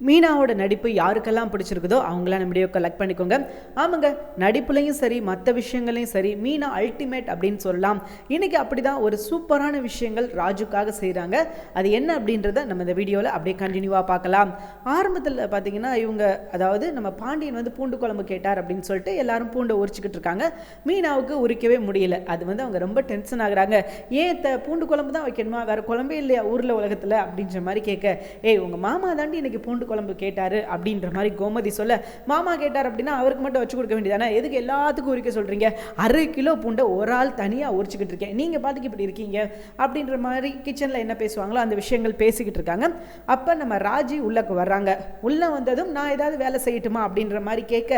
மீனாவோட நடிப்பு யாருக்கெல்லாம் பிடிச்சிருக்குதோ அவங்களாம் நம்ம வீடியோ கலெக்ட் பண்ணிக்கோங்க. ஆமாங்க நடிப்புலையும் சரி மற்ற விஷயங்களையும் சரி மீனா அல்டிமேட் அப்படின்னு சொல்லலாம். இன்றைக்கி அப்படி தான் ஒரு சூப்பரான விஷயங்கள் ராஜுக்காக செய்கிறாங்க அது என்ன அப்படின்றத நம்ம இந்த வீடியோவில் அப்படியே கண்டினியூவாக பார்க்கலாம். ஆரம்பத்தில் பார்த்தீங்கன்னா இவங்க அதாவது நம்ம பாண்டியன் வந்து பூண்டு குழம்பு கேட்டார் அப்படின்னு சொல்லிட்டு எல்லாரும் பூண்டை உரிச்சிக்கிட்டு இருக்காங்க. மீனாவுக்கு உரிக்கவே முடியல. அது வந்து அவங்க ரொம்ப டென்ஷன் ஆகுறாங்க. ஏன் த பூண்டு குழம்பு தான் வைக்கணுமா? வேறு குழம்பே இல்லையா ஊரில் உலகத்தில்? அப்படின்ற மாதிரி கேட்க ஏய் உங்கள் மாமா தாண்டி இன்றைக்கி பூண்டு குழம்பு கேட்டாரு அப்படின்ற மாதிரி கோமதி சொல்ல மாமா கேட்டார் அப்படின்னா அவருக்கு மட்டும் வச்சு கொடுக்க வேண்டியதானே எதுக்கு எல்லாத்துக்கும் உரிக்க சொல்கிறீங்க அரை கிலோ பூண்டை ஒரு ஆள் தனியாக உரிச்சுக்கிட்டு இருக்கேன். நீங்கள் பாட்டுக்கு இப்படி இருக்கீங்க. அப்படின்ற மாதிரி கிச்சனில் என்ன பேசுவாங்களோ அந்த விஷயங்கள் பேசிக்கிட்டு இருக்காங்க. அப்போ நம்ம ராஜி உள்ளக்கு வர்றாங்க. உள்ளே வந்ததும் நான் ஏதாவது வேலை செய்யட்டுமா? அப்படின்ற மாதிரி கேட்க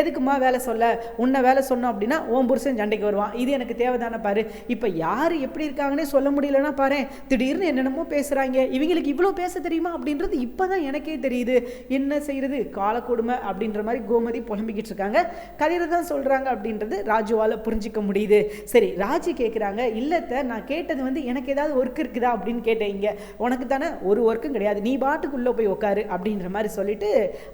எதுக்குமா வேலை சொல்ல? உன்னை வேலை சொன்னோம் அப்படின்னா ஓம் புருஷன் சண்டைக்கு வருவான். இது எனக்கு தேவைதானே பாரு. இப்போ யார் எப்படி இருக்காங்கன்னே சொல்ல முடியலன்னா பாரு திடீர்னு என்னென்னமோ பேசுகிறாங்க இவங்களுக்கு இவ்வளோ பேச தெரியுமா? அப்படின்றது இப்போ தான் எனக்கே தெரியுது என்ன செய்யறது காலக்கொடுமை அப்படின்ற மாதிரி கோமதி புலம்பிக்கிட்டு இருக்காங்க. கதிரை தான் சொல்கிறாங்க அப்படின்றது ராஜுவால் புரிஞ்சிக்க முடியுது. சரி ராஜு கேட்குறாங்க இல்லத்த நான் கேட்டது வந்து எனக்கு ஏதாவது ஒர்க் இருக்குதா அப்படின்னு கேட்டேன் இங்கே. உனக்கு தானே ஒரு ஒர்க்கும் கிடையாது நீ பாட்டுக்குள்ளே போய் உட்காரு அப்படின்ற மாதிரி சொல்லிட்டு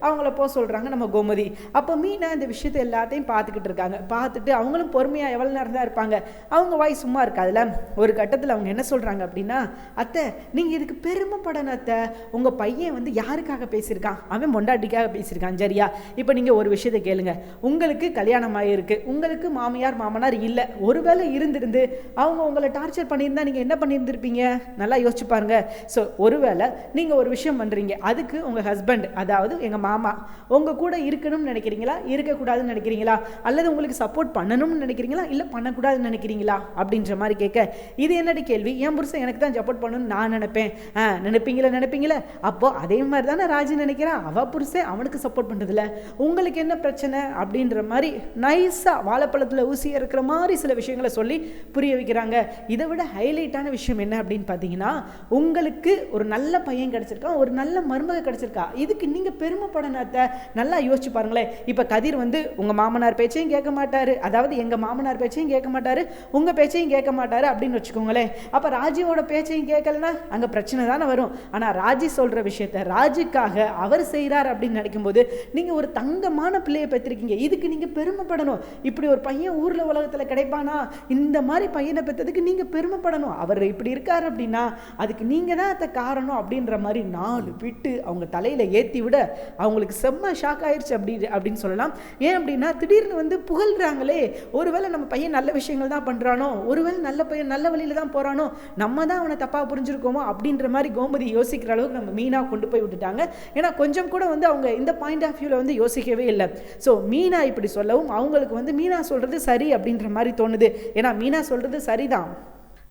அவங்கள போக சொல்கிறாங்க நம்ம கோமதி. அப்போ மீனா இந்த விஷயத்தை எல்லாத்தையும் பார்த்துக்கிட்டு இருக்காங்க. பார்த்துட்டு அவங்களும் பொறுமையாக எவ்வளோ நேரம் தான் இருப்பாங்க? அவங்க வாய் சும்மா இருக்காதுல்ல? ஒரு கட்டத்தில் அவங்க என்ன சொல்கிறாங்க அப்படின்னா அத்தை நீங்கள் இதுக்கு பெருமைப்படணும் அத்தை. உங்கள் பையன் வந்து யாருக்காக பேசியிருக்கான். அவன் மொண்டாட்டிக்காக பேசியிருக்கான். சரியா? இப்போ நீங்கள் ஒரு விஷயத்தை கேளுங்க. உங்களுக்கு கல்யாணம் ஆகியிருக்கு உங்களுக்கு மாமியார் மாமனார் இல்லை. ஒருவேளை இருந்திருந்து அவங்க உங்களை டார்ச்சர் பண்ணியிருந்தா நீங்கள் என்ன பண்ணியிருந்திருப்பீங்க? நல்லா யோசிச்சு பாருங்க. ஸோ ஒருவேளை நீங்கள் ஒரு விஷயம் பண்ணுறீங்க அதுக்கு உங்கள் ஹஸ்பண்ட் அதாவது எங்கள் மாமா உங்கள் கூட இருக்கணும்னு நினைக்கிறீங்களா? இருக்கக்கூடாதுன்னு நினைக்கிறீங்களா? அல்லது உங்களுக்கு சப்போர்ட் பண்ணணும்னு நினைக்கிறீங்களா? இல்லை பண்ணக்கூடாதுன்னு நினைக்கிறீங்களா? அப்படின்ற மாதிரி கேட்க இது என்னடி கேள்வி? என் புருஷன் எனக்கு தான் சப்போர்ட் பண்ணணும்னு நான் நினைப்பேன். நினைப்பீங்களா? நினைப்பீங்களா? அப்போ அதே மாதிரி தானே ராஜி நினைக்கிறேன் அவ புருஷே அவனுக்கு சப்போர்ட் பண்ணுறதில்ல உங்களுக்கு என்ன பிரச்சனை அப்படின்ற மாதிரி நைஸாக வாழைப்பழத்தில் ஊசியாக இருக்கிற மாதிரி சில விஷயங்களை சொல்லி புரிய வைக்கிறாங்க. இதை விட ஹைலைட்டான விஷயம் என்ன அப்படின்னு பார்த்தீங்கன்னா உங்களுக்கு ஒரு நல்ல பையன் கிடச்சிருக்கா ஒரு நல்ல மருமக கிடச்சிருக்கா. இதுக்கு நீங்கள் பெருமைப்படணும் நல்லா யோசிச்சு பாருங்களேன். இப்போ கதிர் வந்து உங்கள் மாமனார் பேச்சையும் கேட்க மாட்டார். அதாவது எங்கள் மாமனார் பேச்சையும் கேட்க மாட்டார். உங்கள் பேச்சையும் கேட்க மாட்டார் அப்படின்னு வச்சுக்கோங்களேன். அப்போ ராஜியோட பேச்சையும் கேட்கலன்னா அங்கே பிரச்சனை தானே வரும். ஆனால் ராஜி சொல்கிற விஷயத்த ராஜுக்காக அவர் செய்கிறார் அப்படின்னு நினைக்கும்போது நீங்கள் ஒரு தங்கமான பிள்ளையை பெற்றிருக்கீங்க. இதுக்கு நீங்கள் பெருமைப்படணும். இப்படி ஒரு பையன் ஊரில் உலகத்தில் கிடைப்பானா? இந்த மாதிரி பையனை பெற்றதுக்கு நீங்கள் பெருமைப்படணும். அவர் இப்படி இருக்கார் அப்படின்னா அதுக்கு நீங்கள் தான் அதை காரணம் அப்படின்ற மாதிரி நாலு விட்டு அவங்க தலையில் ஏற்றி விட அவங்களுக்கு செம்ம ஷாக் ஆயிடுச்சு அப்படி அப்படின்னு சொல்லலாம். ஏன் அப்படின்னா திடீர்னு வந்து புகழ்கிறாங்களே ஒருவேளை நம்ம பையன் நல்ல விஷயங்கள் தான் பண்ணுறானோ ஒருவேளை நல்ல பையன் நல்ல வழியில் தான் போகிறானோ நம்ம தான் அவனை தப்பாக புரிஞ்சிருக்கோமோ? அப்படின்ற மாதிரி கோமதி யோசிக்கிற அளவுக்கு நம்ம மீனாக கொண்டு போய் விட்டுட்டாங்க. ஏன்னா கொஞ்சம் கூட வந்து அவங்க இந்த பாயிண்ட் ஆஃப் வியூவில் வந்து யோசிக்கவே இல்லை. ஸோ மீனா இப்படி சொல்லவும் அவங்களுக்கு வந்து மீனா சொல்கிறது சரி அப்படின்ற மாதிரி தோணுது. ஏன்னா மீனா சொல்கிறது சரிதான்.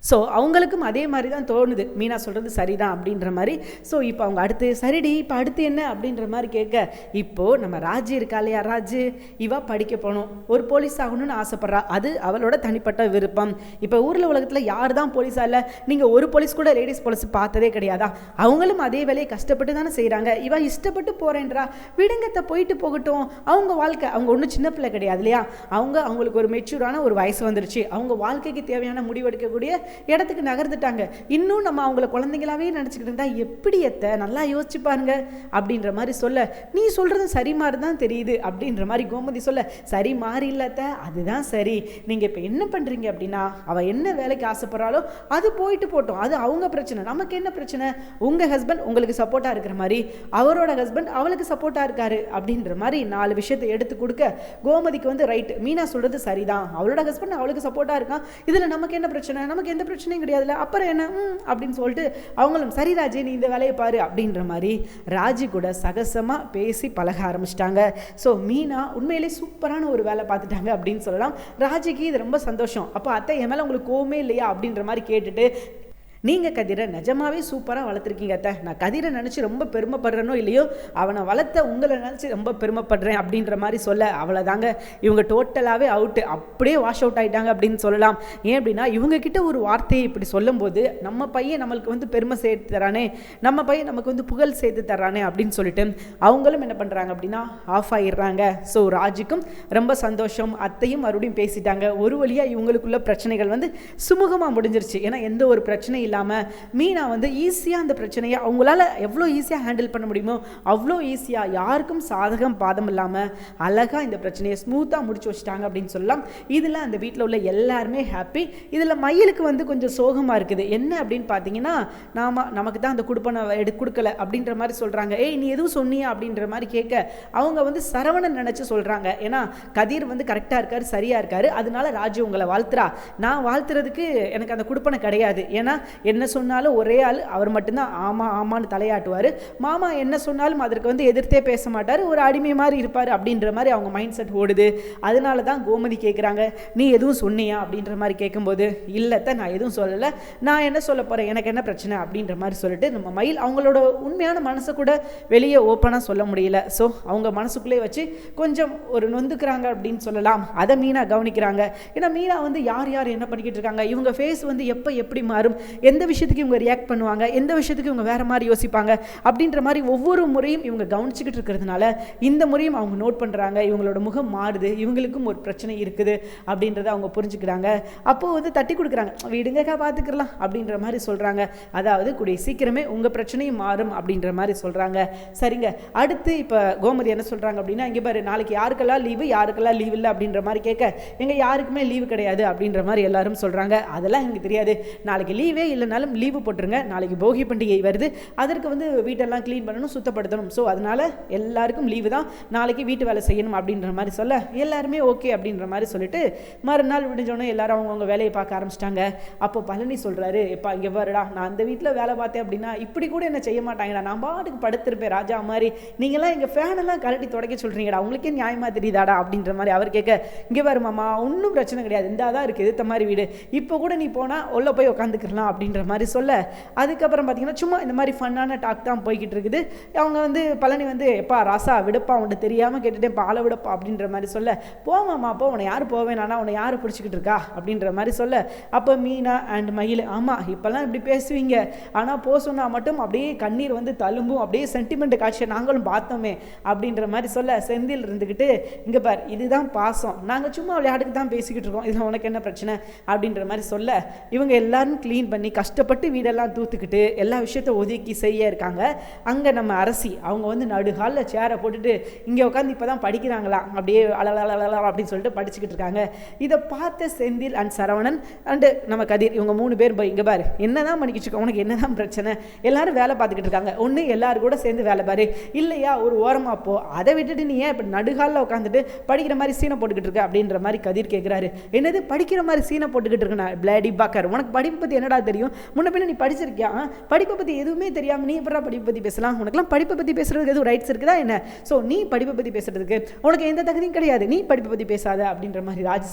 ஸோ அவங்களுக்கும் அதே மாதிரி தான் தோணுது. மீனா சொல்கிறது சரிதான் அப்படின்ற மாதிரி. ஸோ இப்போ அவங்க அடுத்து சரிடி இப்போ அடுத்து என்ன அப்படின்ற மாதிரி கேட்க இப்போது நம்ம ராஜு இருக்கா இல்லையா ராஜு? இவா படிக்க போகணும். ஒரு போலீஸ் ஆகணும்னு ஆசைப்பட்றா. அது அவளோட தனிப்பட்ட விருப்பம். இப்போ ஊரில் உலகத்தில் யார் தான் போலீஸாக இல்லை நீங்கள் ஒரு போலீஸ் கூட லேடிஸ் போலீஸ் பார்த்ததே கிடையாதா? அவங்களும் அதே வேலையை கஷ்டப்பட்டு தானே செய்கிறாங்க இவா இஷ்டப்பட்டு போகிறேன்றா விடுங்கத்தை போயிட்டு போகட்டும். அவங்க வாழ்க்கை அவங்க ஒன்றும் சின்ன பிள்ளை கிடையாது இல்லையா? அவங்க அவங்களுக்கு ஒரு மெச்சூரான ஒரு வயசு வந்துருச்சு. அவங்க வாழ்க்கைக்கு தேவையான முடிவெடுக்கக்கூடிய இடத்துக்கு நகர்ந்துட்டாங்க. இன்னும் நம்ம அவங்கள குழந்தைங்களாவே நினச்சிக்கிட்டு இருந்தா எப்படி எத்த நல்லா யோசிச்சு பாருங்க. அப்படின்ற மாதிரி சொல்ல நீ சொல்கிறது சரி மாதிரி தான் தெரியுது. அப்படின்ற மாதிரி கோமதி சொல்ல சரி மாறி இல்லத்த அதுதான் சரி. நீங்கள் இப்போ என்ன பண்ணுறீங்க அப்படின்னா அவள் என்ன வேலைக்கு ஆசைப்படுறாளோ அது போயிட்டு போட்டோம். அது அவங்க பிரச்சனை. நமக்கு என்ன பிரச்சனை? உங்கள் ஹஸ்பண்ட் உங்களுக்கு சப்போர்ட்டாக இருக்கிற மாதிரி அவரோட ஹஸ்பண்ட் அவளுக்கு சப்போர்ட்டாக இருக்காரு. அப்படின்ற மாதிரி நாலு விஷயத்தை எடுத்து கொடுக்க கோமதிக்கு வந்து ரைட் மீனா சொல்கிறது சரிதான். அவளோட ஹஸ்பண்ட் அவளுக்கு சப்போர்ட்டாக இருக்கான். இதில் நமக்கு என்ன பிரச்சனை? நமக்கு எந்த பிரச்சனையும் கிடையாதுல்ல. அப்புறம் என்ன? அப்படின்னு சொல்லிட்டு அவங்களும் சரி ராஜி நீ இந்த வேலையை பாரு அப்படின்ற மாதிரி ராஜி கூட சகசமாக பேசி பழக ஆரம்பிச்சிட்டாங்க. ஸோ மீனா உண்மையிலே சூப்பரான ஒரு வேலை பார்த்துட்டாங்க அப்படின்னு சொல்லலாம். ராஜிக்கு இது ரொம்ப சந்தோஷம். அப்போ அத்தை என் மேலே உங்களுக்கு கோவமே இல்லையா? அப்படின்ற மாதிரி கேட்டுட்டு நீங்கள் கதிரை நிஜமாவே சூப்பராக வளர்த்துருக்கீங்க அத்தை. நான் கதிரை நினச்சி ரொம்ப பெருமைப்படுறேனோ இல்லையோ அவனை வளர்த்த உங்களை நினச்சி ரொம்ப பெருமைப்படுறேன் அப்படின்ற மாதிரி சொல்ல அவ்வளோதாங்க இவங்க டோட்டலாகவே அவுட்டு அப்படியே வாஷ் அவுட் ஆகிட்டாங்க அப்படின்னு சொல்லலாம். ஏன் அப்படின்னா இவங்கக்கிட்ட ஒரு வார்த்தையை இப்படி சொல்லும்போது நம்ம பையன் நம்மளுக்கு வந்து பெருமை சேர்த்து தரானே நம்ம பையன் நமக்கு வந்து புகழ் சேர்த்து தரானே அப்படின்னு சொல்லிட்டு அவங்களும் என்ன பண்ணுறாங்க அப்படின்னா ஆஃப் ஆகிடுறாங்க ஸோ ராஜுக்கும் ரொம்ப சந்தோஷம் அத்தையும் மறுபடியும் பேசிட்டாங்க. ஒரு வழியாக இவங்களுக்குள்ள பிரச்சனைகள் வந்து சுமூகமாக முடிஞ்சிருச்சு. ஏன்னா எந்த ஒரு பிரச்சனையும் இல்லாமல் மீனா வந்து ஈஸியாக அந்த பிரச்சனையை அவங்களால எவ்வளோ ஈஸியாக ஹேண்டில் பண்ண முடியுமோ அவ்வளோ ஈஸியாக யாருக்கும் சாதகம் பாதம் இல்லாமல் அழகாக இந்த பிரச்சனையை ஸ்மூத்தாக முடிச்சு வச்சிட்டாங்க அப்படின்னு சொல்லலாம். இதில் அந்த வீட்டில் உள்ள எல்லாருமே ஹாப்பி இதில் மயிலுக்கு வந்து கொஞ்சம் சோகமாக இருக்குது. என்ன அப்படின்னு பார்த்தீங்கன்னா நாம நமக்கு தான் அந்த குடுப்பனை எடு கொடுக்கல அப்படின்ற மாதிரி சொல்கிறாங்க ஏய் நீ எதுவும் சொன்னியா? அப்படின்ற மாதிரி கேட்க அவங்க வந்து சரவணன் நினச்சி சொல்கிறாங்க ஏன்னா கதிர் வந்து கரெக்டாக இருக்கார் சரியாக இருக்காரு. அதனால ராஜு உங்களை வாழ்த்துறா. நான் வாழ்த்துறதுக்கு எனக்கு அந்த குடுப்பனை கிடையாது. ஏன்னா என்ன சொன்னாலும் ஒரே ஆள் அவர் மட்டும்தான் ஆமாம் ஆமான்னு தலையாட்டுவார். மாமா என்ன சொன்னாலும் அதற்கு வந்து எதிர்த்தே பேச மாட்டார். ஒரு அடிமை மாதிரி இருப்பார் அப்படின்ற மாதிரி அவங்க மைண்ட் செட் ஓடுது. அதனால தான் கோமதி கேட்குறாங்க நீ எதுவும் சொன்னியா? அப்படின்ற மாதிரி கேட்கும்போது இல்லைத்த நான் எதுவும் சொல்லலை. நான் என்ன சொல்ல போகிறேன் எனக்கு என்ன பிரச்சனை? அப்படின்ற மாதிரி சொல்லிட்டு நம்ம மயில் அவங்களோட உண்மையான மனசை கூட வெளியே ஓப்பனாக சொல்ல முடியல. ஸோ அவங்க மனசுக்குள்ளே வச்சு கொஞ்சம் ஒரு நொந்துக்கிறாங்க அப்படின்னு சொல்லலாம். அதை மீனா கவனிக்கிறாங்க. ஏன்னா மீனா வந்து யார் யார் என்ன பண்ணிக்கிட்டு இருக்காங்க? இவங்க ஃபேஸ் வந்து எப்போ எப்படி மாறும்? எந்த விஷயத்துக்கு இவங்க ரியாக்ட் பண்ணுவாங்க? எந்த விஷயத்துக்கு இவங்க வேறு மாதிரி யோசிப்பாங்க? அப்படின்ற மாதிரி ஒவ்வொரு முறையும் இவங்க கவனிச்சுக்கிட்டு இருக்கிறதுனால இந்த முறையும் அவங்க நோட் பண்ணுறாங்க இவங்களோட முகம் மாறுது. இவங்களுக்கும் ஒரு பிரச்சனை இருக்குது அப்படின்றத அவங்க புரிஞ்சுக்கிறாங்க. அப்போது வந்து தட்டி கொடுக்குறாங்க. விடுங்கக்கா பார்த்துக்கலாம் அப்படின்ற மாதிரி சொல்கிறாங்க அதாவது கூடிய சீக்கிரமே உங்கள் பிரச்சனையும் மாறும் அப்படின்ற மாதிரி சொல்கிறாங்க சரிங்க. அடுத்து இப்போ கோமதி என்ன சொல்கிறாங்க அப்படின்னா இங்கே பாரு நாளைக்கு யாருக்கெல்லாம் லீவு யாருக்கெல்லாம் லீவ் இல்லை அப்படின்ற மாதிரி கேட்க எங்கள் யாருக்குமே லீவு கிடையாது அப்படின்ற மாதிரி எல்லாரும் சொல்கிறாங்க அதெல்லாம் எனக்கு தெரியாது. நாளைக்கு லீவே இல்லைனாலும் லீவு போட்டுருங்க. நாளைக்கு போகி பண்டிகை வருது. அதற்கு வந்து வீட்டெல்லாம் க்ளீன் பண்ணணும் சுத்தப்படுத்தணும். ஸோ அதனால எல்லாருக்கும் லீவு தான். நாளைக்கு வீட்டு வேலை செய்யணும் அப்படின்ற மாதிரி சொல்ல எல்லாருமே ஓகே அப்படின்ற மாதிரி சொல்லிட்டு மறுநாள் விடிஞ்சோடனே எல்லாரும் அவங்கவுங்க வேலையை பார்க்க ஆரம்பிச்சிட்டாங்க. அப்போ பழனி சொல்கிறாரு எப்பா இங்கே பாருடா நான் அந்த வீட்டில் வேலை பார்த்தேன் அப்படின்னா இப்படி கூட என்ன செய்ய மாட்டாங்கடா. நான் பாட்டுக்கு படுத்திருப்பேன் ராஜா மாதிரி. நீங்களாம் எங்கள் ஃபேனெல்லாம் கரட்டி தொடக்க சொல்கிறீங்கடா உங்களுக்கே நியாயமாக தெரியுதாடா? அப்படின்ற மாதிரி அவர் கேட்க இங்கே வருமாமா ஒன்றும் பிரச்சனை கிடையாது. இந்த தான் இருக்குது எதிர்த்த மாதிரி வீடு. இப்போ கூட நீ போனால் உள்ளே போய் உட்காந்துக்கலாம் அப்படின்னு அப்படின்ற மாதிரி சொல்ல. அதுக்கப்புறம் பார்த்திங்கன்னா சும்மா இந்த மாதிரி ஃபன்னான டாக் தான் போய்கிட்டு இருக்குது. அவங்க வந்து பழனி வந்து எப்பா ராசா விடுப்பா உன்ட்டு தெரியாமல் கேட்டுட்டேன் பாலை விடப்பா அப்படின்ற மாதிரி சொல்ல. போமாம்மா அப்போ உன்னை யார் போவேனானா உன்னை யார் பிடிச்சிக்கிட்டு இருக்கா அப்படின்ற மாதிரி சொல்ல. அப்போ மீனா அண்ட் மயில் ஆமாம் இப்போல்லாம் இப்படி பேசுவீங்க. ஆனால் போ சொன்னால் மட்டும் அப்படியே கண்ணீர் வந்து தழும்பும் அப்படியே சென்டிமெண்ட் காட்சியை நாங்களும் பார்த்தோமே அப்படின்ற மாதிரி சொல்ல. செந்தில் இருந்துக்கிட்டு இங்கே பார் இதுதான் பாசம். நாங்கள் சும்மா விளையாட்டுக்கு தான் பேசிக்கிட்டு இருக்கோம். இதில் உனக்கு என்ன பிரச்சனை? அப்படின்ற மாதிரி சொல்ல. இவங்க எல்லாரும் க்ளீன் பண்ணி கஷ்டப்பட்டு வீடெல்லாம் தூத்துக்கிட்டு எல்லா விஷயத்த ஒதுக்கி செய்ய இருக்காங்க. அங்கே நம்ம அரசி அவங்க வந்து நடுகாலில் சேரை போட்டுட்டு இங்கே உட்காந்து இப்போ தான் படிக்கிறாங்களா? அப்படியே அலலலலல அப்படின்னு சொல்லிட்டு படிச்சுக்கிட்டு இருக்காங்க. இதை பார்த்த செந்தில் அண்ட் சரவணன் அண்டு நம்ம கதிர் இவங்க மூணு பேர் போய் இங்கே பாரு என்ன தான் பண்ணிக்கிட்டு உனக்கு என்ன தான் பிரச்சனை? எல்லாரும் வேலை பார்த்துக்கிட்டு இருக்காங்க. ஒன்று எல்லாரும் கூட சேர்ந்து வேலை பாரு. இல்லையா ஒரு ஓரமாக போ. அதை விட்டுட்டு நீ ஏன் இப்போ நடுகாலில் உட்காந்துட்டு படிக்கிற மாதிரி சீனை போட்டுக்கிட்டு இருக்க? அப்படின்ற மாதிரி கதிர் கேட்குறாரு என்னது படிக்கிற மாதிரி சீனை போட்டுக்கிட்டு இருக்கேன் பிளாடி பாக்கர் உனக்கு படிப்பு பற்றி என்னடா தெரியும்? முன்ன பின்ன நீ படிச்சிருக்கியா? படிப்பை பற்றி எதுவுமே தெரியாமல் நீ எப்படா படிப்பை பற்றி பேசலாம்? உனக்குலாம் படிப்பை பற்றி பேசுறதுக்கு எதுவும் ரைட்ஸ் இருக்குதா என்ன? ஸோ நீ படிப்பை பற்றி பேசுறதுக்கு உனக்கு எந்த தகுதியும் கிடையாது. நீ படிப்பை பற்றி பேசாத அப்படின்ற மாதிரி ராஜ்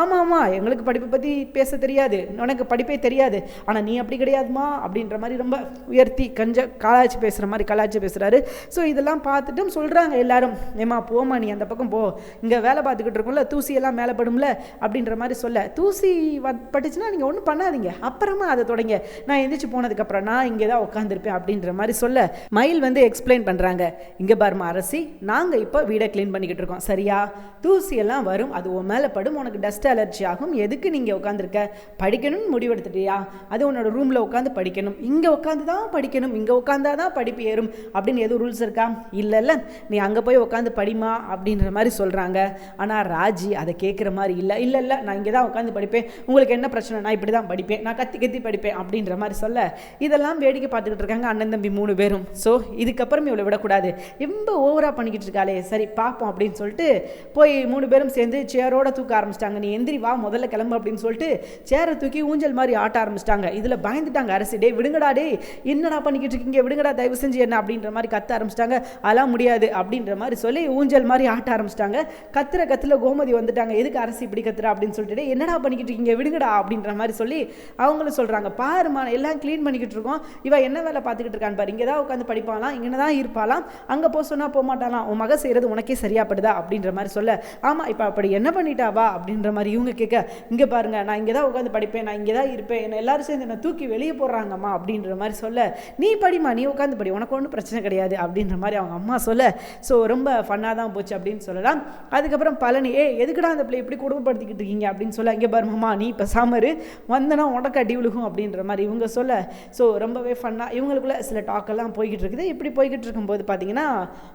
ஆமாம் ஆமாம் எங்களுக்கு படிப்பை பற்றி பேச தெரியாது. உனக்கு படிப்பே தெரியாது. ஆனால் நீ அப்படி கிடையாதுமா? அப்படின்ற மாதிரி ரொம்ப உயர்த்தி கஞ்ச கலாய்ச்சி பேசுகிற மாதிரி கலாச்சி பேசுகிறாரு ஸோ இதெல்லாம் பார்த்துட்டும் சொல்கிறாங்க எல்லாரும். ஏமா போமா நீ அந்த பக்கம் போ. இங்கே வேலை பார்த்துக்கிட்டு இருக்கோம்ல தூசியெல்லாம் மேலே படும்ல? அப்படின்ற மாதிரி சொல்ல. தூசி படிச்சுன்னா பட்டுச்சுன்னா நீங்கள் ஒன்றும் பண்ணாதீங்க. அப்புறமா அதை தொடங்க. நான் எந்திரிச்சு போனதுக்கப்புறம் நான் இங்கே தான் உட்காந்துருப்பேன் அப்படின்ற மாதிரி சொல்ல மயில் வந்து எக்ஸ்பிளைன் பண்ணுறாங்க இங்கே பாருமா அரசி நாங்கள் இப்போ வீடை க்ளீன் பண்ணிக்கிட்டு இருக்கோம். சரியா? தூசியெல்லாம் வரும். அது உன் மேலே படும். உனக்கு டஸ்ட் அலர்ஜி ஆகும். எதுக்கு நீங்கள் உட்காந்துருக்க படிக்கணும்னு முடிவெடுத்துட்டியா? அது உன்னோட ரூமில் உட்காந்து படிக்கணும். இங்கே உட்காந்து தான் படிக்கணும். இங்கே உட்காந்தா தான் படிப்பு ஏறும். அப்படின்னு எதுவும் ரூல்ஸ் இருக்கா? இல்லைல்ல. நீ அங்கே போய் உட்காந்து படிமா அப்படின்ற மாதிரி சொல்கிறாங்க ஆனால் ராஜி அதை கேட்குற மாதிரி இல்லை. இல்லை இல்லை நான் இங்கே தான் உட்காந்து படிப்பேன். உங்களுக்கு என்ன பிரச்சனை? நான் இப்படி தான் படிப்பேன். நான் கத்தி கத்தி படிப்பேன். அப்படின்ற மாதிரி சொல்ல இதெல்லாம் வேடிக்கை பார்த்துக்கிட்டு இருக்காங்க அண்ணன் தம்பி மூணு பேரும். ஸோ இதுக்கப்புறம் இவ்வளோ விடக்கூடாது. ரொம்ப ஓவராக பண்ணிக்கிட்டு இருக்காளே. சரி பார்ப்போம் அப்படின்னு சொல்லிட்டு போய் மூணு பேரும் சேர்ந்து சேரோட தூக்க ஆரம்பிச்சிட்டாங்க. நீ எந்திரி வா முதல்ல கிளம்பு அப்படின்னு சொல்லிட்டு சேரை தூக்கி ஊஞ்சல் மாதிரி ஆட்ட ஆரம்பிச்சிட்டாங்க. இதில் பயந்துட்டாங்க அரசு டே விடுங்கடா டே என்னடா பண்ணிக்கிட்டு இருக்கீங்க? விடுங்கடா தயவு செஞ்சு என்ன? அப்படின்ற மாதிரி கத்த ஆரம்பிச்சிட்டாங்க. அதெல்லாம் முடியாது அப்படின்ற மாதிரி சொல்லி ஊஞ்சல் மாதிரி ஆட்ட ஆரம்பிச்சிட்டாங்க. கத்துற கத்துல கோமதி வந்துட்டாங்க. எதுக்கு அரசு இப்படி கத்துறா? அப்படின்னு சொல்லிட்டு என்னடா பண்ணிக்கிட்டு இருக்கீங்க? விடுங்கடா அப்படின்ற மாதிரி சொல்லி அவங்களும் சொல்றாங்க பாருமா எல்லாம் க்ளீன் பண்ணிக்கிட்டு இருக்கோம். இவள் என்ன வேலை பார்த்துக்கிட்டு இருக்கான்னு பாரு. இங்கே தான் உட்காந்து படிப்பாலாம் இங்கே தான் இருப்பாலாம் அங்கே போக சொன்னால் போக மாட்டாலாம் உன் மக செய்கிறது உனக்கே சரியாப்படுதா அப்படின்ற மாதிரி சொல்ல. ஆமாம் இப்போ அப்படி என்ன பண்ணிட்டாவா அப்படின்ற மாதிரி இவங்க கேட்க இங்கே பாருங்க நான் இங்கே தான் உட்காந்து படிப்பேன் நான் இங்கே தான் இருப்பேன். என்னை எல்லாரும் சேர்ந்து என்னை தூக்கி வெளியே போடுறாங்கம்மா அப்படின்ற மாதிரி சொல்ல. நீ படிமா நீ உட்காந்து படி. உனக்கு ஒன்றும் பிரச்சனை கிடையாது அப்படின்ற மாதிரி அவங்க அம்மா சொல்ல. ஸோ ரொம்ப ஃபன்னாக தான் போச்சு அப்படின்னு சொல்லலாம். அதுக்கப்புறம் பழனி ஏ எதுக்குடா அந்த பிள்ளை இப்படி குடும்பப்படுத்திக்கிட்டு இருக்கீங்க? அப்படின்னு சொல்ல இங்கே பாருமாம்மா நீ இப்போ சாமரு வந்தனா உனக்கு அடி விழுகும் அப்படின்னு அப்படின்ற மாதிரி இவங்க சொல்ல. ஸோ ரொம்பவே ஃபன்னாக இவங்களுக்குள்ள சில டாக்கெல்லாம் போய்கிட்டு இருக்குது. இப்படி போய்கிட்டு இருக்கும்போது பார்த்தீங்கன்னா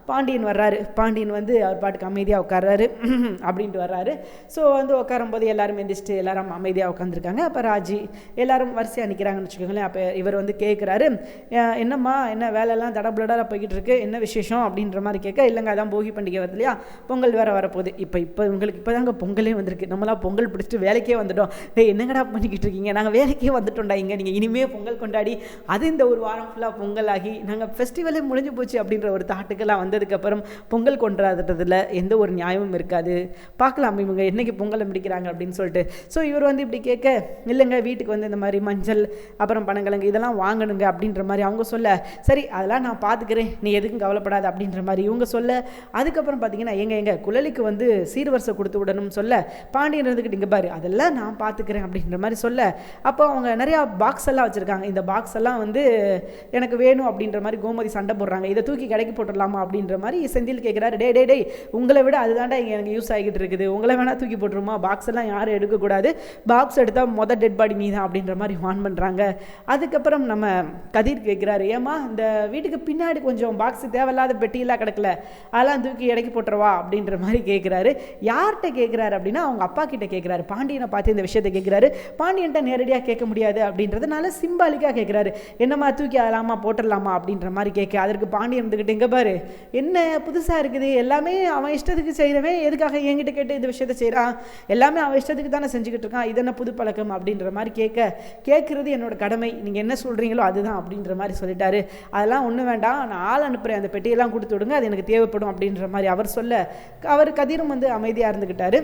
பாண்டியன் வர்றாரு. பாண்டியன் வந்து அவர் பாட்டுக்கு அமைதியாக உட்கார்றாரு. அப்படின்ட்டு வர்றாரு. ஸோ வந்து உட்காரும்போது எல்லாரும் எந்திரிச்சிட்டு எல்லாரும் அமைதியாக உட்காந்துருக்காங்க அப்போ ராஜி எல்லாரும் வரிசையாக நிற்கிறாங்கன்னு வச்சுக்கோங்களேன். அப்போ இவர் வந்து கேட்குறாரு என்னம்மா என்ன வேலையெல்லாம் தடபுடலாக போய்கிட்டு இருக்கு என்ன விசேஷம்? அப்படின்ற மாதிரி கேட்க இல்லைங்க அதான் போகி பண்டிகை வருது இல்லையா? பொங்கல் வேறு வரப்போகுது. இப்போ இப்போ உங்களுக்கு இப்போ தாங்க பொங்கலே வந்திருக்கு. நம்மளாம் பொங்கல் பிடிச்சிட்டு வேலைக்கே வந்துட்டோம். டேய் என்னங்கடா பண்ணிக்கிட்டு இருக்கீங்க நாங்கள் வேலைக்கே வந்துட்டோம் கொண்டாடிங்க நீங்கள் இனிமே பொங்கல் கொண்டாடி அது இந்த ஒரு வாரம் ஃபுல்லாக பொங்கல் ஆகி நாங்கள் ஃபெஸ்டிவலே முடிஞ்சு போச்சு அப்படின்ற ஒரு தாட்டுக்கெல்லாம் வந்ததுக்கப்புறம் பொங்கல் கொண்டாடுறதுல எந்த ஒரு நியாயமும் இருக்காது. பார்க்கலாம் இவங்க என்னைக்கு பொங்கலை முடிக்கிறாங்க அப்படின்னு சொல்லிட்டு. ஸோ இவர் வந்து இப்படி கேட்க இல்லைங்க வீட்டுக்கு வந்து இந்த மாதிரி மஞ்சள் அப்புறம் பனங்கிழங்கு இதெல்லாம் வாங்கணுங்க அப்படின்ற மாதிரி அவங்க சொல்ல சரி அதெல்லாம் நான் பார்த்துக்கிறேன் நீ எதுக்கும் கவலைப்படாது அப்படின்ற மாதிரி இவங்க சொல்ல அதுக்கப்புறம் பார்த்தீங்கன்னா எங்கள் எங்கள் குழலிக்கு வந்து சீர்வரிசை கொடுத்து விடணும்னு சொல்ல பாண்டியன் இருந்துக்கிட்டு இங்கே பாரு அதெல்லாம் நான் பார்த்துக்கிறேன் அப்படின்ற மாதிரி சொல்ல அப்போ அவங்க நிறையா பாக்ஸ் எல்லாம் வச்சுருக்காங்க. இந்த பாக்ஸ் எல்லாம் வந்து எனக்கு வேணும் அப்படின்ற மாதிரி கோமதி சண்டை போடுறாங்க. இதை தூக்கி கடைக்கு போட்டுடலாமா அப்படின்ற மாதிரி செந்தில் கேட்குறாரு டே டே டே உங்களை விட அதுதான்டா இங்கே எனக்கு யூஸ் ஆகிட்டு இருக்குது. உங்களை வேணால் தூக்கி போட்டுருமா? பாக்ஸ் எல்லாம் யாரும் எடுக்கக்கூடாது. பாக்ஸ் எடுத்தால் மொதல் டெட் பாடி நீ தான் அப்படின்ற மாதிரி வான் பண்ணுறாங்க அதுக்கப்புறம் நம்ம கதிர் கேட்குறாரு ஏமா இந்த வீட்டுக்கு பின்னாடி கொஞ்சம் பாக்ஸ் தேவையில்லாத பெட்டியெல்லாம் கிடக்கல. அதெல்லாம் தூக்கி இடைக்கி போட்டுருவா அப்படின்ற மாதிரி கேட்குறாரு யார்கிட்ட கேட்குறாரு அப்படின்னா அவங்க அப்பா கிட்ட கேட்குறாரு பாண்டியனை பார்த்து இந்த விஷயத்தை கேட்குறாரு பாண்டியன்ட்ட நேரடியாக கேட்க முடியாது அப்படின்றதுனால சிம்பாலிக்காக கேட்குறாரு என்னம்மா தூக்கி அதலாமா போட்டுடலாமா அப்படின்ற மாதிரி கேட்க அதற்கு பாண்டியன் இருந்துக்கிட்டு இங்கே பாரு என்ன புதுசாக இருக்குது? எல்லாமே அவன் இஷ்டத்துக்கு செய்கிறவன் எதுக்காக என்கிட்ட கேட்டு இந்த விஷயத்த செய்கிறான் எல்லாமே அவன் இஷ்டத்துக்கு தானே செஞ்சுக்கிட்டு இருக்கான். இது என்ன புது பழக்கம்? அப்படின்ற மாதிரி கேட்க கேட்குறது என்னோட கடமை. நீங்கள் என்ன சொல்கிறீங்களோ அதுதான் அப்படின்ற மாதிரி சொல்லிட்டாரு. அதெல்லாம் ஒன்றும் வேண்டாம். நான் ஆள் அனுப்புகிறேன் அந்த பெட்டியெல்லாம் கொடுத்து விடுங்க. அது எனக்கு தேவைப்படும். அப்படின்ற மாதிரி அவர் சொல்ல அவர் கதிரும் வந்து அமைதியாக இருந்துக்கிட்டாரு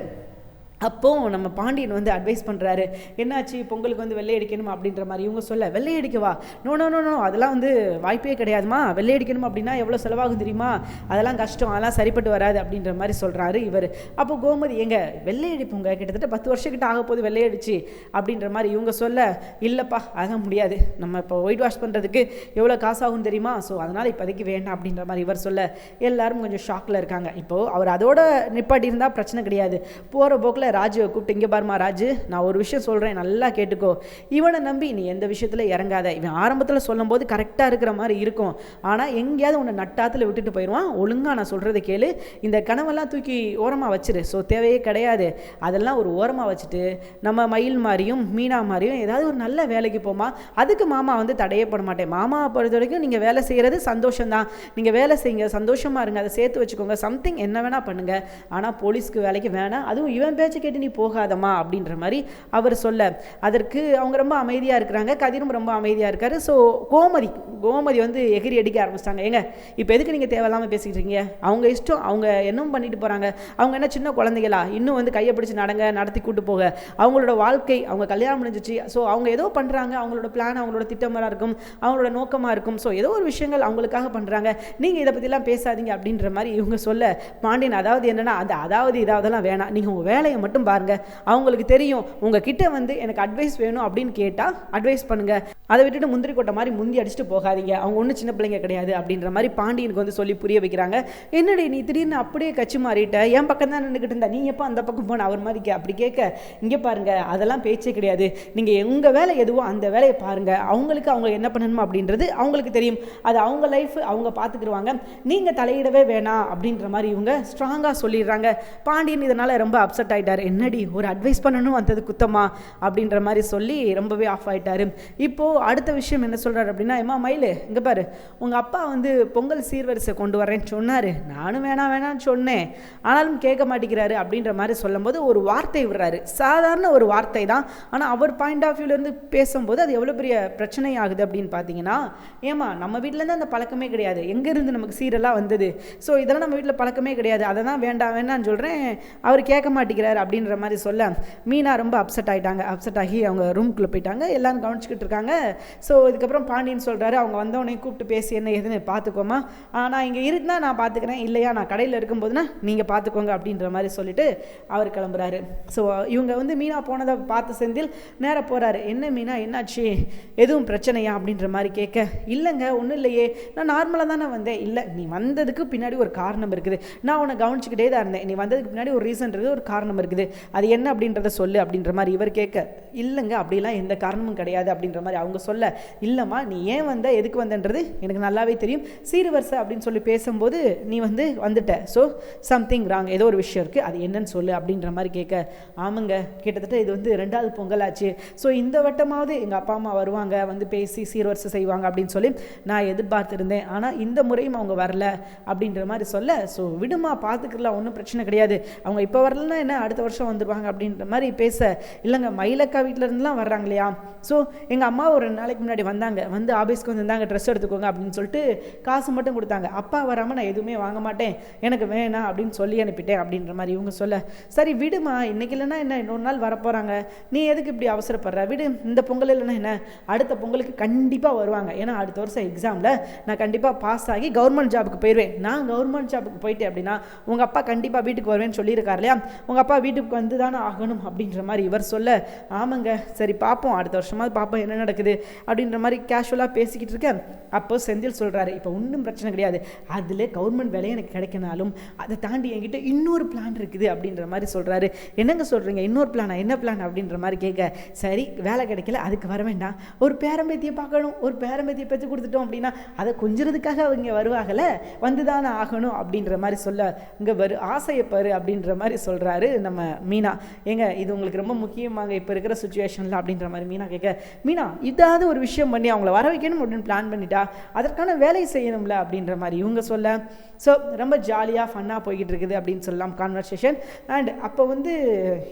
அப்போது நம்ம பாண்டியன் வந்து அட்வைஸ் பண்ணுறாரு என்னாச்சு? பொங்கலுக்கு வந்து வெள்ளை அடிக்கணும்? அப்படின்ற மாதிரி இவங்க சொல்ல வெள்ளை அடிக்கவா? நோ நோ நோ நோ அதெல்லாம் வந்து வாய்ப்பே கிடையாதுமா. வெள்ளை அடிக்கணும் அப்படின்னா எவ்வளோ செலவாகும் தெரியுமா? அதெல்லாம் கஷ்டம். அதெல்லாம் சரிப்பட்டு வராது. அப்படின்ற மாதிரி சொல்கிறாரு இவர். அப்போ கோமதி எங்க வெள்ளை அடிப்புங்க கிட்டத்தட்ட பத்து வருஷக்கிட்ட ஆக போது வெள்ளை அடிச்சு. அப்படின்ற மாதிரி இவங்க சொல்ல இல்லைப்பா ஆக முடியாது. நம்ம இப்போ ஒயிட் வாஷ் பண்ணுறதுக்கு எவ்வளோ காசாகும் தெரியுமா? ஸோ அதனால் இப்போதைக்கு வேண்டாம். அப்படின்ற மாதிரி இவர் சொல்ல எல்லாரும் கொஞ்சம் ஷாக்கில் இருக்காங்க. இப்போது அவர் அதோட நிப்பாட்டி இருந்தால் பிரச்சனை கிடையாது. போகிற போக்கில் ராஜுவை கூப்பிட்டு இங்கே பாருமா ராஜு நான் ஒரு விஷயம் சொல்கிறேன் நல்லா கேட்டுக்கோ. இவனை நம்பி நீ எந்த விஷயத்தில் இறங்காத. இவன் ஆரம்பத்தில் சொல்லும்போது கரெக்டாக இருக்கிற மாதிரி இருக்கும். ஆனால் எங்கேயாவது உன்னை நட்டாத்தில் விட்டுட்டு போயிடுவான் ஒழுங்காக நான் சொல்கிறத கேளு. இந்த கனவெல்லாம் தூக்கி ஓரமாக வச்சிரு. ஸோ தேவையே கிடையாது. அதெல்லாம் ஒரு ஓரமாக வச்சுட்டு நம்ம மயில் மாதிரியும் மீனா மாதிரியும் ஏதாவது ஒரு நல்ல வேலைக்கு போமா அதுக்கு மாமா வந்து தடையே போட மாட்டேன். மாமாவை பொறுத்த வரைக்கும் நீங்கள் வேலை செய்கிறது சந்தோஷம்தான். நீங்கள் வேலை செய்யுங்க சந்தோஷமாக இருங்க. அதை சேர்த்து வச்சுக்கோங்க. சம்திங் என்ன வேணால் பண்ணுங்கள் ஆனால் போலீஸ்க்கு வேலைக்கு வேணாம். அதுவும் இவன் பேச்சு கேட்டு நீ போகாதம்மா அப்படின்ற மாதிரி அவர் சொல்ல. அதற்கு அவங்க ரொம்ப அமைதியாக இருக்கிறாங்க. கதிரும் ரொம்ப அமைதியாக இருக்காரு. ஸோ கோமதி கோமதி வந்து எகிரி அடிக்க ஆரம்பிச்சிட்டாங்க. ஏங்க இப்போ எதுக்கு நீங்கள் தேவையில்லாமல் பேசிக்கிட்டு இருக்கீங்க? அவங்க இஷ்டம் அவங்க என்னவும் பண்ணிட்டு போகிறாங்க அவங்க என்ன சின்ன குழந்தைகளா? இன்னும் வந்து கையை பிடிச்சி நடங்க நடத்தி கூட்டு போக. அவங்களோட வாழ்க்கை அவங்க கல்யாணம் முடிஞ்சிச்சு. ஸோ அவங்க ஏதோ பண்ணுறாங்க அவங்களோட பிளான் அவங்களோட திட்டமாக இருக்கும். அவங்களோட நோக்கமாக இருக்கும். ஸோ ஏதோ ஒரு விஷயங்கள் அவங்களுக்காக பண்ணுறாங்க நீங்கள் இதை பற்றிலாம் பேசாதீங்க அப்படின்ற மாதிரி இவங்க சொல்ல பாண்டியன் அதாவது என்னன்னா அது அதாவது இதாவதெல்லாம் வேணாம். நீங்கள் உங்கள் வேலையை மட்டும் மட்டும் பாருங்க. அவங்களுக்கு தெரியும் உங்ககிட்ட வந்து எனக்கு அட்வைஸ் வேணும் அப்படின்னு கேட்டால் அட்வைஸ் பண்ணுங்க. அதை விட்டுட்டு முந்திரி கொட்டை மாதிரி முந்தி அடிச்சுட்டு போகாதீங்க. அவங்க ஒன்றும் சின்ன பிள்ளைங்க கிடையாது அப்படின்ற மாதிரி பாண்டியனுக்கு வந்து சொல்லி புரிய வைக்கிறாங்க. என்னடி நீ திடீர்னு அப்படியே கட்சி மாறிட்ட? என் பக்கம் தான் நின்றுக்கிட்டு இருந்தா? நீ எப்போ அந்த பக்கம் போன? அவர் மாதிரி கே அப்படி கேட்க இங்கே பாருங்க அதெல்லாம் பேச்சே கிடையாது. நீங்கள் உங்கள் வேலை எதுவோ அந்த வேலையை பாருங்க. அவங்களுக்கு அவங்க என்ன பண்ணணுமோ அப்படின்றது அவங்களுக்கு தெரியும். அது அவங்க லைஃப் அவங்க பார்த்துக்குருவாங்க. நீங்கள் தலையிடவே வேணாம் அப்படின்ற மாதிரி இவங்க ஸ்ட்ராங்காக சொல்லிடுறாங்க. பாண்டியன் இதனால் ரொம்ப அப்செட் ஆகிட்டார் ஆயிட்டார் என்னடி ஒரு அட்வைஸ் பண்ணணும் வந்தது குத்தமா? அப்படின்ற மாதிரி சொல்லி ரொம்பவே ஆஃப் ஆகிட்டாரு இப்போது அடுத்த விஷயம் என்ன சொல்கிறாரு அப்படின்னா ஏமா மயிலு இங்கே பாரு உங்கள் அப்பா வந்து பொங்கல் சீர்வரிசை கொண்டு வரேன்னு சொன்னார். நானும் வேணாம் வேணாம்னு சொன்னேன். ஆனாலும் கேட்க மாட்டேங்கிறாரு அப்படின்ற மாதிரி சொல்லும்போது ஒரு வார்த்தை விடுறாரு. சாதாரண ஒரு வார்த்தை தான். ஆனால் அவர் பாயிண்ட் ஆஃப் வியூலேருந்து பேசும்போது அது எவ்வளோ பெரிய பிரச்சனை ஆகுது அப்படின்னு பார்த்தீங்கன்னா ஏமா நம்ம வீட்டிலேருந்து அந்த பழக்கமே கிடையாது. எங்கேருந்து நமக்கு சீரெல்லாம் வந்தது? ஸோ இதெல்லாம் நம்ம வீட்டில் பழக்கமே கிடையாது. அதை தான் வேண்டாம் வேண்டாம்னு சொல்கிறேன் அவர் கேட்க மாட்டேங்கிறாரு. அப்படின்ற மாதிரி சொல்ல மீனா ரொம்ப அப்செட் ஆகிட்டாங்க அப்செட் ஆகி அவங்க ரூம்குள்ளே போயிட்டாங்க. எல்லாரும் கவனிச்சுக்கிட்டு இருக்காங்க. ஸோ இதுக்கப்புறம் பாண்டியன் சொல்கிறாரு அவங்க வந்தவொடனே கூப்பிட்டு பேசி என்ன ஏதுன்னு பார்த்துக்கோமா நான் இங்கே இருந்தால் நான் பார்த்துக்கிறேன் இல்லையா நான் கடையில் இருக்கும்போதுனா நீங்கள் பார்த்துக்கோங்க அப்படின்ற மாதிரி சொல்லிட்டு அவர் கிளம்புறாரு. ஸோ இவங்க வந்து மீனா போனதை பார்த்து செந்தில் நேராக போகிறாரு என்ன மீனா என்னாச்சு? எதுவும் பிரச்சனையா? அப்படின்ற மாதிரி கேட்க இல்லைங்க ஒன்றும் இல்லையே. நான் நார்மலாக தானே வந்தேன். இல்லை நீ வந்ததுக்கு பின்னாடி ஒரு காரணம் இருக்குது. நான் உன்னை கவனிச்சுக்கிட்டே தான் இருந்தேன். நீ வந்ததுக்கு பின்னாடி ஒரு ரீசன் இருக்குது ஒரு காரணம் இருக்குது. இருக்குது. அது என்ன அப்படின்றத சொல்லு அப்படின்ற மாதிரி இவர் கேட்க இல்லைங்க அப்படிலாம் எந்த காரணமும் கிடையாது அப்படின்ற மாதிரி அவங்க சொல்ல இல்லைம்மா நீ ஏன் வந்த எதுக்கு வந்தன்றது எனக்கு நல்லாவே தெரியும். சீர்வரிசை அப்படின்னு சொல்லி பேசும்போது நீ வந்து வந்துட்ட. ஸோ சம்திங் ராங் ஏதோ ஒரு விஷயம் இருக்குது அது என்னன்னு சொல்லு அப்படின்ற மாதிரி கேட்க ஆமாங்க கிட்டத்தட்ட இது வந்து ரெண்டாவது பொங்கல் ஆச்சு ஸோ இந்த வட்டமாவது எங்கள் அப்பா அம்மா வருவாங்க வந்து பேசி சீர்வரிசை செய்வாங்க அப்படின்னு சொல்லி நான் எதிர்பார்த்துருந்தேன். ஆனால் இந்த முறையும் அவங்க வரல அப்படின்ற மாதிரி சொல்ல ஸோ விடுமா பார்த்துக்கலாம் ஒன்றும் பிரச்சனை கிடையாது. அவங்க இப்போ வரலன்னா என்ன அடுத்த வருஷம் வந்துடுவாங்க அப்படின்ற மாதிரி பேச இல்லைங்க மயிலக்கா வீட்டிலேருந்துலாம் வர்றாங்க இல்லையா ஸோ எங்கள் அம்மா ஒரு ரெண்டு நாளைக்கு முன்னாடி வந்தாங்க. வந்து ஆஃபீஸ்க்கு வந்தாங்க ட்ரெஸ் எடுத்துக்கோங்க அப்படின்னு சொல்லிட்டு காசு மட்டும் கொடுத்தாங்க. அப்பா வராமல் நான் எதுவுமே வாங்க மாட்டேன். எனக்கு வேணாம் அப்படின்னு சொல்லி அனுப்பிட்டேன் அப்படின்ற மாதிரி இவங்க சொல்ல. சரி விடுமா இன்னைக்கு இல்லைன்னா என்ன இன்னொரு நாள் வரப்போகிறாங்க நீ எதுக்கு இப்படி அவசரப்படுற? விடு இந்த பொங்கல் இல்லைன்னா என்ன? அடுத்த பொங்கலுக்கு கண்டிப்பாக வருவாங்க. ஏன்னா அடுத்த வருஷம் எக்ஸாமில் நான் கண்டிப்பாக பாஸ் ஆகி கவர்மெண்ட் ஜாபுக்கு போயிடுவேன் நான் கவர்மெண்ட் ஜாபுக்கு போயிட்டேன் அப்படின்னா உங்கள் அப்பா கண்டிப்பாக வீட்டுக்கு வருவேன்னு சொல்லியிருக்காரு இல்லையா? உங்கள் அப்பா வீட்டுக்கு வந்து தானே ஆகணும் அப்படின்ற மாதிரி இவர் சொல்ல ஆமாங்க சரி பார்ப்போம் அடுத்த வருஷமாவது பார்ப்போம் என்ன நடக்குது? அப்படின்ற மாதிரி கேஷுவலாக பேசிக்கிட்டு இருக்கேன் அப்போ செந்தில் சொல்கிறாரு இப்போ ஒன்றும் பிரச்சனை கிடையாது. அதில் கவர்மெண்ட் வேலையை எனக்கு கிடைக்கினாலும் அதை தாண்டி என்கிட்ட இன்னொரு பிளான் இருக்குது அப்படின்ற மாதிரி சொல்கிறாரு என்னங்க சொல்கிறீங்க இன்னொரு பிளானா என்ன பிளான் அப்படின்ற மாதிரி கேட்க சரி வேலை கிடைக்கல அதுக்கு வர வேண்டாம். ஒரு பேரம்பேத்தியை பார்க்கணும். ஒரு பேரம்பேத்தியை பெற்று கொடுத்துட்டோம் அப்படின்னா அதை கொஞ்சிறதுக்காக அவங்க வருவாங்கல்ல? வந்து தானே ஆகணும் அப்படின்ற மாதிரி சொல்ல இங்கே வரு ஆசையை பாரு அப்படின்ற மாதிரி சொல்கிறாரு நம்ம மீனா. ஏங்க இது உங்களுக்கு ரொம்ப முக்கியமாங்க. இப்போ இருக்கிற சுச்சுவேஷனில் அப்படின்ற மாதிரி மீனா கேட்க மீனா இதாவது ஒரு விஷயம் பண்ணி அவங்கள வர வைக்கணும் அப்படின்னு பிளான் பண்ணிட்டா அதற்கான வேலை செய்யணும்ல? அப்படின்ற மாதிரி இவங்க சொல்ல ஸோ ரொம்ப ஜாலியாக ஃபன்னாக போய்கிட்டு இருக்குது அப்படின்னு சொல்லலாம் கான்வர்சேஷன் அண்ட் அப்போ வந்து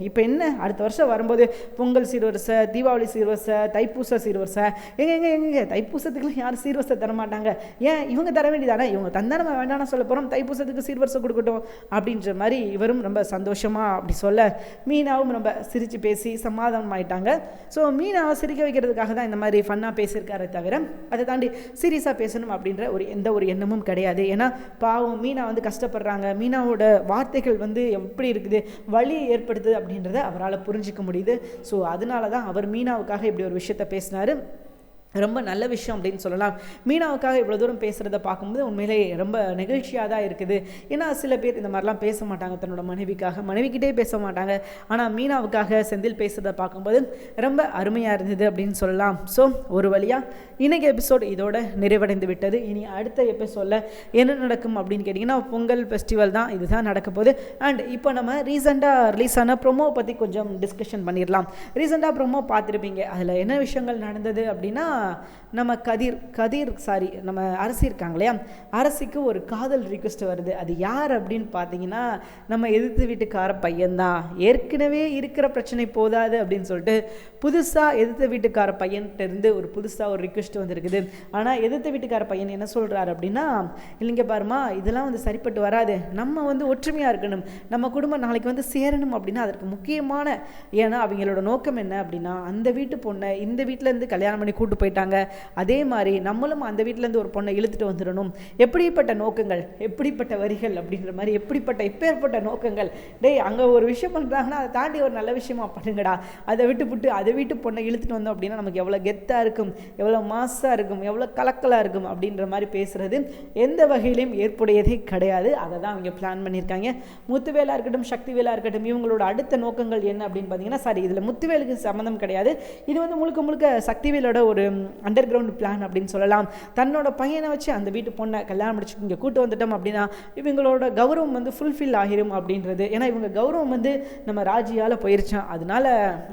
இப்போ என்ன? அடுத்த வருஷம் வரும்போது பொங்கல் சீர்வரிசை தீபாவளி சீர்வரிசை தைப்பூச சீர்வரிசை. எங்க எங்க எங்க தைப்பூசத்துக்குலாம் யாரும் சீர்வரிசை தர மாட்டாங்க. ஏன்? இவங்க தர வேண்டியதானே? இவங்க தந்தா நம்ம வேண்டாம்னு சொல்ல போகிறோம் தைப்பூசத்துக்கு சீர்வரிசை கொடுக்கட்டும் அப்படின்ற மாதிரி இவரும் ரொம்ப சந்தோஷமாக அப்படி சொல்ல மீனாவும் ரொம்ப சிரித்து பேசி சமாதானம் ஆயிட்டாங்க ஸோ மீனாவை சிரிக்க வைக்கிறதுக்காக தான் இந்த மாதிரி ஃபன்னாக பேசியிருக்காரே தவிர அதை தாண்டி சீரியஸாக பேசணும் அப்படின்ற ஒரு எந்த ஒரு எண்ணமும் கிடையாது. ஏன்னா பாவம் மீனா வந்து கஷ்டப்படுறாங்க. மீனாவோட வார்த்தைகள் வந்து எப்படி இருக்குது வலி ஏற்படுத்துது அப்படின்றத அவரால் புரிஞ்சிக்க முடியுது. ஸோ அதனால தான் அவர் மீனாவுக்காக இப்படி ஒரு விஷயத்த பேசினாரு. ரொம்ப நல்ல விஷயம் அப்படின்னு சொல்லலாம். மீனாவுக்காக இவ்வளோ தூரம் பேசுகிறத பார்க்கும்போது உண்மையிலே ரொம்ப நெகிழ்ச்சியாக தான் இருக்குது. ஏன்னா சில பேர் இந்த மாதிரிலாம் பேச மாட்டாங்க தன்னோட மனைவிக்காக மனைவிக்கிட்டே பேச மாட்டாங்க. ஆனால் மீனாவுக்காக செந்தில் பேசுகிறத பார்க்கும்போது ரொம்ப அருமையாக இருந்தது அப்படின்னு சொல்லலாம். ஸோ ஒரு வழியாக இன்றைக்கி எபிசோட் இதோட நிறைவடைந்து விட்டது. இனி அடுத்த எபிசோடில் என்ன நடக்கும் அப்படின்னு கேட்டிங்கன்னா பொங்கல் ஃபெஸ்டிவல் தான் இதுதான் நடக்க போகுது. அண்ட் இப்போ நம்ம ரீசெண்டாக ரிலீஸ் ஆன ப்ரொமோ பற்றி கொஞ்சம் டிஸ்கஷன் பண்ணிடலாம். ரீசெண்டாக ப்ரொமோ பார்த்துருப்பீங்க. அதில் என்ன விஷயங்கள் நடந்தது அப்படின்னா நம்ம கதிர் கதிர் சாரி நம்ம அரசி இருக்காங்க இல்லையா? அரசிக்கு ஒரு காதல் ரிக்வெஸ்ட் வருது. அது யார் அப்படின்னு பார்த்தீங்கன்னா நம்ம எதிர்த்து வீட்டுக்கார பையன்தான். ஏற்கனவே இருக்கிற பிரச்சனை போதாது அப்படின்னு சொல்லிட்டு புதுசாக எதிர்த்த வீட்டுக்கார பையன்கிட்ட இருந்து ஒரு புதுசாக ஒரு ரிக்வெஸ்ட் வந்திருக்குது. ஆனால் எதிர்த்த வீட்டுக்கார பையன் என்ன சொல்கிறாரு அப்படின்னா இல்லைங்க பாருமா இதெல்லாம் வந்து சரிப்பட்டு வராது. நம்ம வந்து ஒற்றுமையாக இருக்கணும். நம்ம குடும்பம் நாளைக்கு வந்து சேரணும் அப்படின்னா அதற்கு முக்கியமான ஏன்னா அவங்களோட நோக்கம் என்ன அப்படின்னா அந்த வீட்டு பொண்ணை இந்த வீட்டிலேருந்து கல்யாணம் பண்ணி கூட்டு போயிட்டு போயிட்டாங்க அதே மாதிரி நம்மளும் அந்த வீட்டிலேருந்து ஒரு பொண்ணை இழுத்துட்டு வந்துடணும். எப்படிப்பட்ட நோக்கங்கள்? எப்படிப்பட்ட வரிகள்? அப்படின்ற மாதிரி எப்படிப்பட்ட இப்பேற்பட்ட நோக்கங்கள்? டேய் அங்கே ஒரு விஷயம் பண்ணுறாங்கன்னா அதை தாண்டி ஒரு நல்ல விஷயமா பண்ணுங்கடா. அதை விட்டு விட்டு அதை வீட்டு பொண்ணை இழுத்துட்டு வந்தோம் அப்படின்னா நமக்கு எவ்வளோ கெத்தாக இருக்கும் எவ்வளோ மாசாக இருக்கும் எவ்வளோ கலக்கலாக இருக்கும் அப்படின்ற மாதிரி பேசுகிறது எந்த வகையிலையும் ஏற்புடையதே கிடையாது. அதை தான் அவங்க பிளான் பண்ணியிருக்காங்க. முத்துவேலாக இருக்கட்டும் சக்திவேலா இருக்கட்டும் இவங்களோட அடுத்த நோக்கங்கள் என்ன அப்படின்னு பார்த்தீங்கன்னா சாரி இதில் முத்துவேலுக்கு சம்மந்தம் கிடையாது. இது வந்து முழுக்க முழுக்க சக்திவேலோட ஒரு அண்டர் கிரவுண்ட் பிளான் அப்படின்னு சொல்லலாம். தன்னோட பையனை வச்சு அந்த வீட்டு பொண்ணை கல்யாணம் முடிச்சு இங்கே கூட்டு வந்துட்டோம் அப்படின்னா இவங்களோட கௌரவம் வந்து ஃபுல்ஃபில் ஆகிரும் அப்படின்றது. ஏன்னா இவங்க கௌரவம் வந்து நம்ம ராஜியால் போயிருச்சான் அதனால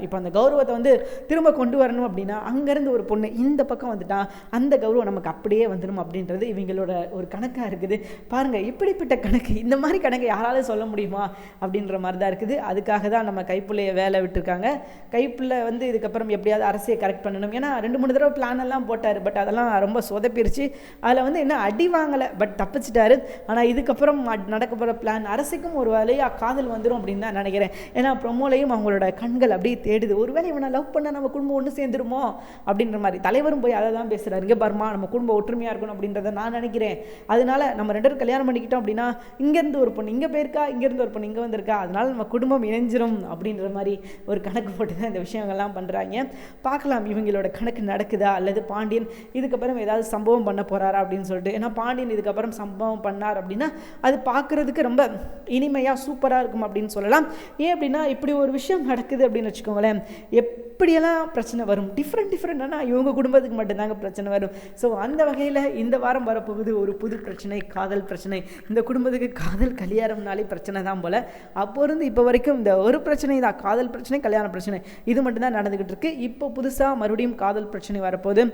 இப்போ அந்த கௌரவத்தை வந்து திரும்ப கொண்டு வரணும் அப்படின்னா அங்கேருந்து ஒரு பொண்ணு இந்த பக்கம் வந்துட்டா அந்த கௌரவம் நமக்கு அப்படியே வந்துடும் அப்படின்றது இவங்களோட ஒரு கணக்காக இருக்குது. பாருங்கள் இப்படிப்பட்ட கணக்கு இந்த மாதிரி கணக்கு யாராலும் சொல்ல முடியுமா அப்படின்ற மாதிரி தான் இருக்குது. அதுக்காக தான் நம்ம கைப்புள்ளைய வேலை விட்டுருக்காங்க. கைப்புள்ள வந்து இதுக்கப்புறம் எப்படியாவது அரசியை கரெக்ட் பண்ணணும். ஏன்னா ரெண்டு மூணு தடவை பிளான் எல்லாம் போட்டார். பட் அதெல்லாம் ரொம்ப சொதப்பிருச்சு. அதில் வந்து என்ன அடி வாங்கலை. பட் தப்பிச்சிட்டாரு. ஆனால் இதுக்கப்புறம் நடக்க போகிற பிளான் அரசுக்கும் ஒரு வேலையாக காதல் வந்துடும் அப்படின்னு தான் நினைக்கிறேன். ஏன்னா ப்ரொமோலையும் அவங்களோட கண்கள் அப்படியே தேடுது. ஒருவேளை இவனை லவ் பண்ண நம்ம குடும்பம் ஒன்று சேர்ந்துருமோ? அப்படின்ற மாதிரி. தலைவரும் போய் அதை தான் பேசுகிறாரு இங்கே பர்மா நம்ம குடும்பம் ஒற்றுமையாக இருக்கணும் அப்படின்றத நான் நினைக்கிறேன். அதனால நம்ம ரெண்டு பேரும் கல்யாணம் பண்ணிக்கிட்டோம் அப்படின்னா இங்கேருந்து ஒரு பொண்ணு இங்கே போயிருக்கா? இங்கேருந்து ஒரு பொண்ணு இங்கே வந்திருக்கா? அதனால நம்ம குடும்பம் இணைஞ்சிரும் அப்படின்ற மாதிரி ஒரு கணக்கு போட்டு தான் இந்த விஷயங்கள்லாம் பண்ணுறாங்க பார்க்கலாம் இவங்களோட கணக்கு நடக்குது? வருதா அல்லது பாண்டியன் இதுக்கப்புறம் ஏதாவது சம்பவம் பண்ண போகிறாரா அப்படின்னு சொல்லிட்டு ஏன்னா பாண்டியன் இதுக்கப்புறம் சம்பவம் பண்ணார் அப்படின்னா அது பார்க்குறதுக்கு ரொம்ப இனிமையாக சூப்பராக இருக்கும் அப்படின்னு சொல்லலாம். ஏன் அப்படின்னா இப்படி ஒரு விஷயம் நடக்குது அப்படின்னு வச்சுக்கோங்களேன். எப் எப்படியெல்லாம் பிரச்சனை வரும்? டிஃப்ரெண்ட் டிஃப்ரெண்ட்னா இவங்க குடும்பத்துக்கு மட்டும்தாங்க பிரச்சனை வரும். ஸோ அந்த வகையில் இந்த வாரம் வரப்போகுது ஒரு புது பிரச்சனை காதல் பிரச்சனை. இந்த குடும்பத்துக்கு காதல் கல்யாணம்னாலே பிரச்சனை தான் போல். அப்போ இருந்து இப்போ வரைக்கும் இந்த ஒரு பிரச்சனை தான். காதல் பிரச்சனை கல்யாண பிரச்சனை. இது மட்டும்தான் நடந்துக்கிட்டு இருக்கு. இப்போ புதுசாக மறுபடியும் காதல் பிரச்சனை வரப்போகுது.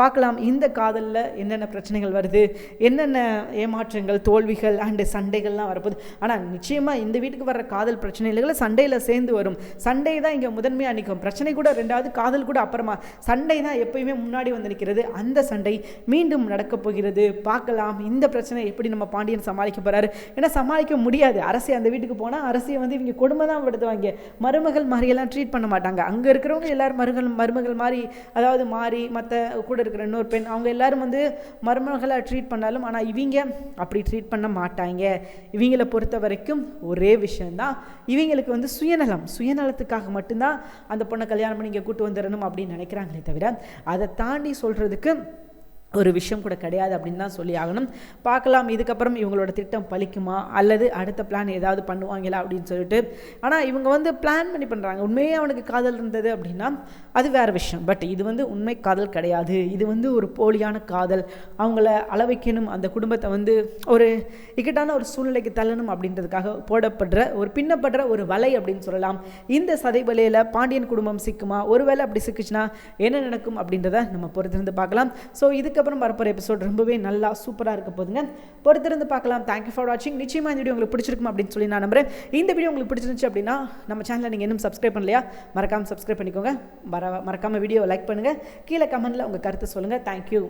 பார்க்கலாம் இந்த காதலில் என்னென்ன பிரச்சனைகள் வருது? என்னென்ன ஏமாற்றங்கள் தோல்விகள் அண்டு சண்டைகள்லாம் வரப்போகுது? ஆனால் நிச்சயமாக இந்த வீட்டுக்கு வர்ற காதல் பிரச்சனைகளை சண்டையில் சேர்ந்து வரும். சண்டை தான் இங்கே முதன்மையாக நிற்கும். பிரச்சனை கூட ரெண்டாவது காதல் கூட அப்புறமா சண்டை தான் எப்பயுமே முன்னாடி வந்து நிற்கிறது அந்த சண்டை மீண்டும் நடக்கப் போகிறது. பார்க்கலாம். இந்த பிரச்சனை எப்படி நம்ம பாண்டியன் சமாளிக்க போகிறாரு ஏன்னா சமாளிக்க முடியாது. அரசை அந்த வீட்டுக்கு போனால் அரசியை வந்து இவங்க கொடுமை தான் படுத்துவாங்க. மருமகள் மாதிரியெல்லாம் ட்ரீட் பண்ண மாட்டாங்க. அங்கே இருக்கிறவங்க எல்லாரும் மருமகள் மருமகள் மாதிரி அதாவது மாறி மற்ற கூட இருக்கிற இன்னொரு பெண் அவங்க எல்லாரும் வந்து மருமகளாக ட்ரீட் பண்ணாலும் ஆனால் இவங்க அப்படி ட்ரீட் பண்ண மாட்டாங்க. இவங்களை பொறுத்த வரைக்கும் ஒரே விஷயந்தான் இவங்களுக்கு வந்து சுயநலம் சுயநலத்துக்காக மட்டும்தான் அந்த பொண்ணை கல்யாணம் பண்ணி கூட்டு வந்துடணும் அப்படின்னு நினைக்கிறாங்களே தவிர அதை தாண்டி சொல்கிறதுக்கு ஒரு விஷயம் கூட கிடையாது அப்படின்னு தான் சொல்லி ஆகணும். பார்க்கலாம் இதுக்கப்புறம் இவங்களோட திட்டம் பலிக்குமா? அல்லது அடுத்த பிளான் ஏதாவது பண்ணுவாங்களா அப்படின்னு சொல்லிட்டு. ஆனால் இவங்க வந்து பிளான் பண்ணி பண்ணுறாங்க உண்மையே அவனுக்கு காதல் இருந்தது அப்படின்னா அது வேறு விஷயம். பட் இது வந்து உண்மை காதல் கிடையாது. இது வந்து ஒரு போலியான காதல். அவங்கள அளவைக்கணும். அந்த குடும்பத்தை வந்து ஒரு இக்கட்டான ஒரு சூழ்நிலைக்கு தள்ளணும் அப்படின்றதுக்காக போடப்படுற ஒரு பின்னப்படுற ஒரு வலை அப்படின்னு சொல்லலாம். இந்த சதை வலையில் பாண்டியன் குடும்பம் சிக்குமா? ஒருவேளை அப்படி சிக்குச்சுன்னா என்ன நடக்கும் அப்படின்றத நம்ம பொறுத்திருந்து பார்க்கலாம். ஸோ இதுக்கு இதுக்கப்புறம் வரப்போகிற எபிசோட் ரொம்பவே நல்லா சூப்பராக இருக்க போதுங்க பொறுத்திருந்து பார்க்கலாம். தேங்க்யூ ஃபார் வாட்சிங் நிச்சயமாக இந்த வீடியோ உங்களுக்கு பிடிச்சிருக்கும் அப்படின்னு சொல்லி நான் நம்புறேன். இந்த வீடியோ உங்களுக்கு பிடிச்சிருந்துச்சு அப்படின்னா நம்ம சேனலை நீங்கள் இன்னும் சப்ஸ்கிரைப் பண்ணலையா? மறக்காமல் சப்ஸ்கிரைப் பண்ணிக்கோங்க. மற மறக்காமல் வீடியோ லைக் பண்ணுங்கள் கீழே கமெண்ட்டில் உங்கள் கருத்தை சொல்லுங்கள் தேங்க்யூ